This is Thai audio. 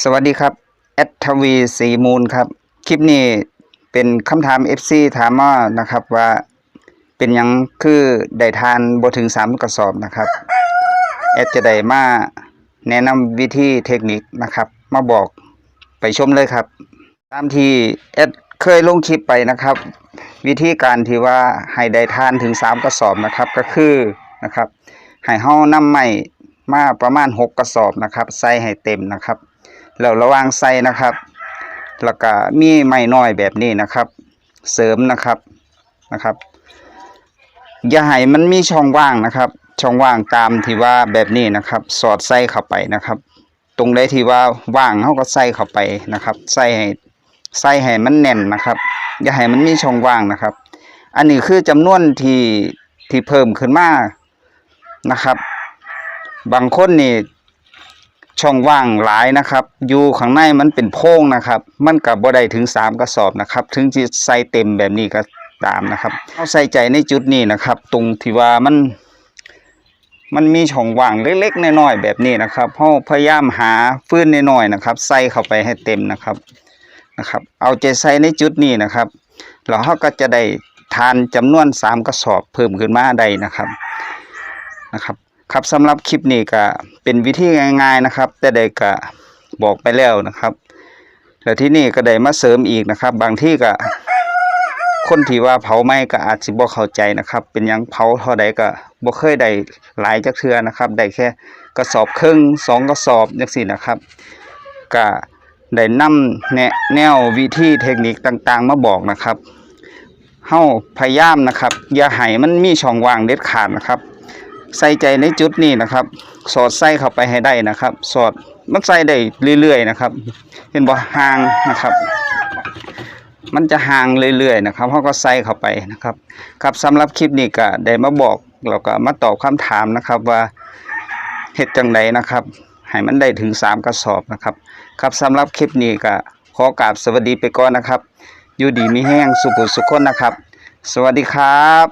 สวัสดีครับแอดทวีสีมูลครับ คลิปนี้เป็นคำถาม FC ถามมานะครับว่าเป็นยังคือได้ทานบ่ถึง3กระสอบนะครับแอดจะได้มาแนะนำวิธีเทคนิคนะครับ มาบอกไปชมเลยครับ ตามที่แอดเคยลงคลิปไปนะครับ วิธีการที่ว่าให้ได้ทานถึง3กระสอบนะครับก็คือนะครับให้เฮานำไม้มาประมาณ 6 กระสอบนะครับ ใส่ให้เต็มนะครับ แล้วระวางใส่นะครับ แล้วก็มีไม้น้อยแบบนี้นะครับ เสริมนะครับนะครับ อย่าให้มันมีช่องว่างนะครับ ช่องว่างตามที่ว่าแบบนี้นะครับ สอดใส่เข้าไปนะครับ ตรงใดที่ว่าว่างเขาก็ใส่เข้าไปนะครับ ใส่ให้ใส่ให้มันแน่นนะครับ อย่าให้มันมีช่องว่างนะครับ อันนี้คือจำนวนที่ที่เพิ่มขึ้นมานะครับ บางคนนี่ ช่องว่างหลายนะครับอยู่ข้างในมันเป็นโพรงนะครับ มันกับบ่ได้ถึง 3 กระสอบนะครับ ถึงจะใส่เต็มแบบนี้ก็ตามนะครับเอาใส่ใจในจุดนี้นะครับ ตรงที่ว่ามัน มันมีช่องว่างเล็กๆน้อยๆแบบนี้นะครับเราพยายามหาฟื้นน้อยๆนะครับ ใส่เข้าไปให้เต็มนะครับนะครับ เอาใจใส่ในจุดนี้นะครับแล้วเราก็จะได้ทานจำนวน 3 กระสอบเพิ่มขึ้นมาได้นะครับนะครับ ครับสำหรับคลิปนี้ก็เป็นวิธีง่าย ๆนะครับ แต่ได้ก็บอกไปแล้วนะครับแล้วที่นี่ก็ได้มาเสริมอีกนะครับ บางที่ก็คนที่ว่าเผาไหม้ก็อาจสิบ่เข้าใจนะครับ เป็นยังเผาเท่าใดก็บ่เคยได้หลายจักเทือนะครับได้แค่กระสอบครึ่งสองกระสอบจังซี่นะครับก็ได้นำแนแนววิธีเทคนิคต่างๆ มาบอกนะครับเฮาพยายามนะครับ อย่าให้มันมีช่องว่างเด็ดขาดนะครับ ใส่ใจในจุดนี้นะครับ สอดใส่เข้าไปให้ได้นะครับ สอดมันใส่ได้เรื่อยๆนะครับ เห็นบ่ห่างนะครับมันจะห่างเรื่อยๆนะครับเขาก็ใส่เข้าไปนะครับ ครับสำหรับคลิปนี้ก็ได้มาบอกแล้วก็มาตอบคำถามนะครับว่าเฮ็ดจังไดนะครับให้มันได้ถึง 3 กระสอบนะครับ ครับสำหรับคลิปนี้ก็ขอกราบสวัสดีไปก่อนนะครับ อยู่ดีมีแห้งสุขสุขคนนะครับ สวัสดีครับ